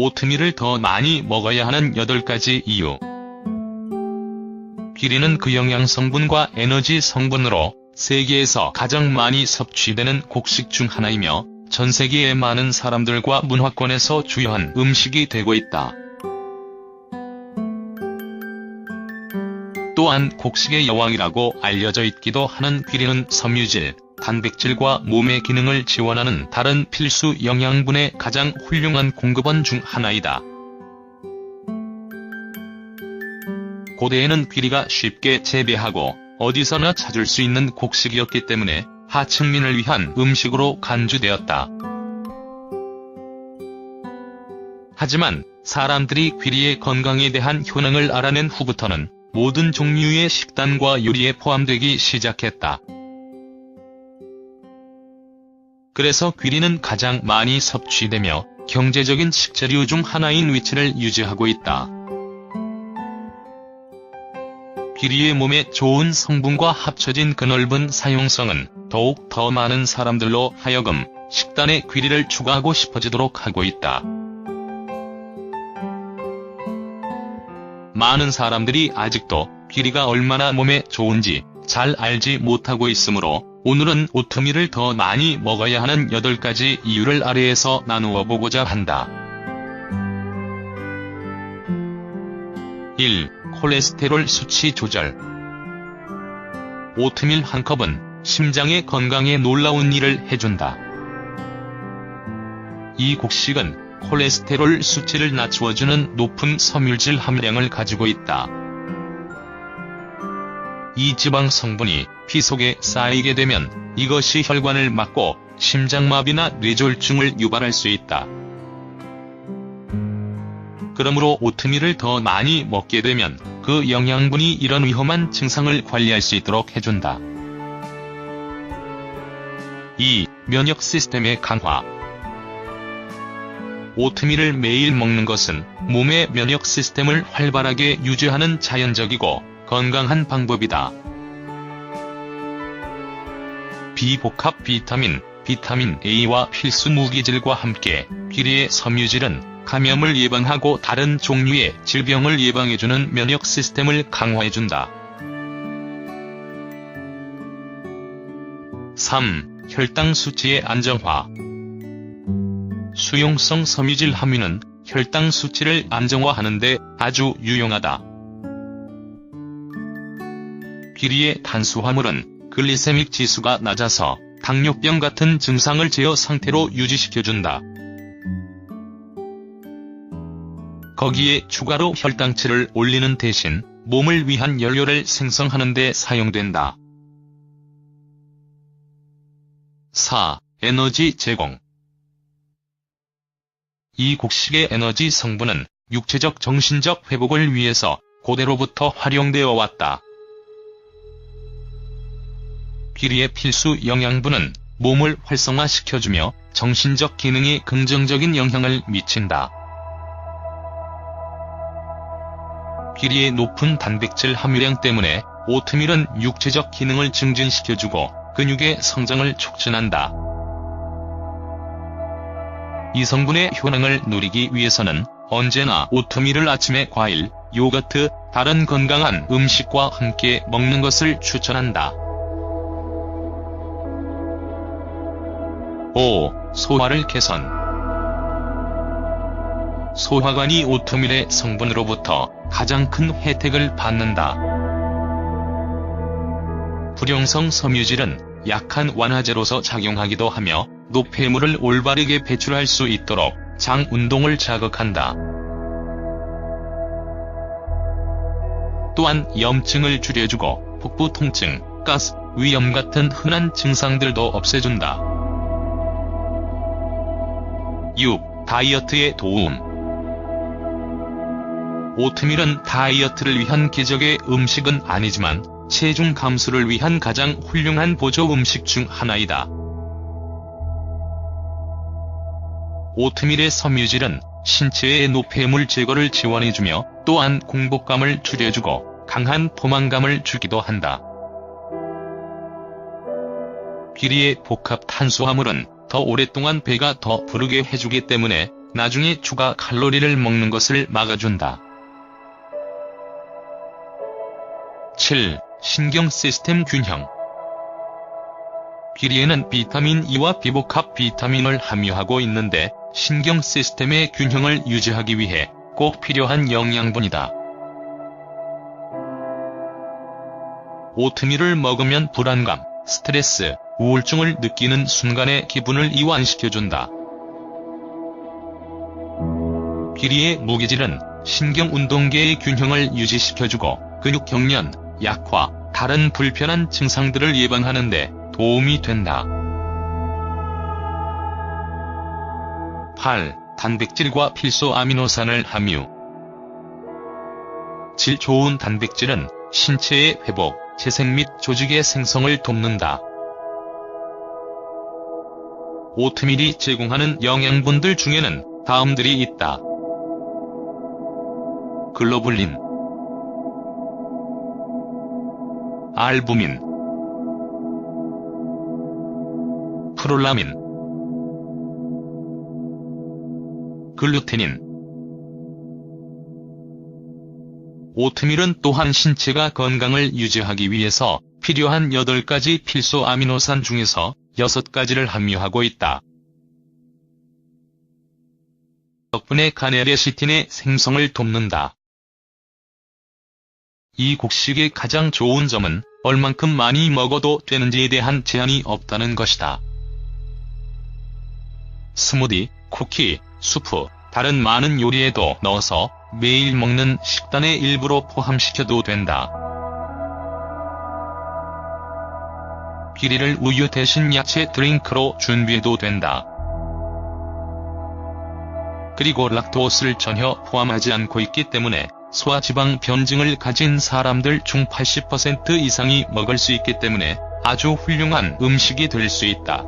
오트밀을 더 많이 먹어야 하는 8가지 이유. 귀리는 그 영양 성분과 에너지 성분으로 세계에서 가장 많이 섭취되는 곡식 중 하나이며 전 세계의 많은 사람들과 문화권에서 주요한 음식이 되고 있다. 또한 곡식의 여왕이라고 알려져 있기도 하는 귀리는 섬유질, 단백질과 몸의 기능을 지원하는 다른 필수 영양분의 가장 훌륭한 공급원 중 하나이다. 고대에는 귀리가 쉽게 재배하고 어디서나 찾을 수 있는 곡식이었기 때문에 하층민을 위한 음식으로 간주되었다. 하지만 사람들이 귀리의 건강에 대한 효능을 알아낸 후부터는 모든 종류의 식단과 요리에 포함되기 시작했다. 그래서 귀리는 가장 많이 섭취되며 경제적인 식재료 중 하나인 위치를 유지하고 있다. 귀리의 몸에 좋은 성분과 합쳐진 그 넓은 사용성은 더욱 더 많은 사람들로 하여금 식단에 귀리를 추가하고 싶어지도록 하고 있다. 많은 사람들이 아직도 귀리가 얼마나 몸에 좋은지 잘 알지 못하고 있으므로 오늘은 오트밀을 더 많이 먹어야 하는 8가지 이유를 아래에서 나누어 보고자 한다. 1. 콜레스테롤 수치 조절 오트밀 한 컵은 심장의 건강에 놀라운 일을 해준다. 이 곡식은 콜레스테롤 수치를 낮추어주는 높은 섬유질 함량을 가지고 있다. 이 지방 성분이 피 속에 쌓이게 되면 이것이 혈관을 막고 심장마비나 뇌졸중을 유발할 수 있다. 그러므로 오트밀을 더 많이 먹게 되면 그 영양분이 이런 위험한 증상을 관리할 수 있도록 해준다. 2. 면역 시스템의 강화 오트밀을 매일 먹는 것은 몸의 면역 시스템을 활발하게 유지하는 자연적이고 건강한 방법이다. 비복합 비타민, 비타민 A와 필수 무기질과 함께 귀리의 섬유질은 감염을 예방하고 다른 종류의 질병을 예방해주는 면역 시스템을 강화해준다. 3. 혈당 수치의 안정화 수용성 섬유질 함유는 혈당 수치를 안정화하는 데 아주 유용하다. 귀리의 탄수화물은 글리세믹 지수가 낮아서 당뇨병 같은 증상을 제어 상태로 유지시켜준다. 거기에 추가로 혈당치를 올리는 대신 몸을 위한 연료를 생성하는 데 사용된다. 4. 에너지 제공 이 곡식의 에너지 성분은 육체적 정신적 회복을 위해서 고대로부터 활용되어 왔다. 귀리의 필수 영양분은 몸을 활성화시켜주며 정신적 기능에 긍정적인 영향을 미친다. 귀리의 높은 단백질 함유량 때문에 오트밀은 육체적 기능을 증진시켜주고 근육의 성장을 촉진한다. 이 성분의 효능을 누리기 위해서는 언제나 오트밀을 아침에 과일, 요거트, 다른 건강한 음식과 함께 먹는 것을 추천한다. 5. 소화를 개선 소화관이 오트밀의 성분으로부터 가장 큰 혜택을 받는다. 불용성 섬유질은 약한 완화제로서 작용하기도 하며 노폐물을 올바르게 배출할 수 있도록 장 운동을 자극한다. 또한 염증을 줄여주고 복부 통증, 가스, 위염 같은 흔한 증상들도 없애준다. 6. 다이어트에 도움 오트밀은 다이어트를 위한 기적의 음식은 아니지만 체중 감소를 위한 가장 훌륭한 보조 음식 중 하나이다. 오트밀의 섬유질은 신체의 노폐물 제거를 지원해주며 또한 공복감을 줄여주고 강한 포만감을 주기도 한다. 귀리의 복합 탄수화물은 더 오랫동안 배가 더 부르게 해주기 때문에 나중에 추가 칼로리를 먹는 것을 막아준다. 7. 신경 시스템 균형 귀리에는 비타민 E와 비복합 비타민을 함유하고 있는데 신경 시스템의 균형을 유지하기 위해 꼭 필요한 영양분이다. 오트밀을 먹으면 불안감, 스트레스, 우울증을 느끼는 순간의 기분을 이완시켜준다. 귀리의 무기질은 신경운동계의 균형을 유지시켜주고 근육 경련, 약화, 다른 불편한 증상들을 예방하는 데 도움이 된다. 8. 단백질과 필수 아미노산을 함유 질 좋은 단백질은 신체의 회복, 재생 및 조직의 생성을 돕는다. 오트밀이 제공하는 영양분들 중에는 다음들이 있다. 글로불린 알부민 프롤라민 글루테닌 오트밀은 또한 신체가 건강을 유지하기 위해서 필요한 8가지 필수 아미노산 중에서 6가지를 함유하고 있다. 덕분에 간의 레시틴의 생성을 돕는다. 이 곡식의 가장 좋은 점은 얼만큼 많이 먹어도 되는지에 대한 제한이 없다는 것이다. 스무디, 쿠키, 수프, 다른 많은 요리에도 넣어서 매일 먹는 식단의 일부로 포함시켜도 된다. 귀리를 우유 대신 야채 드링크로 준비해도 된다. 그리고 락토스를 전혀 포함하지 않고 있기 때문에 소화지방 변증을 가진 사람들 중 80% 이상이 먹을 수 있기 때문에 아주 훌륭한 음식이 될 수 있다.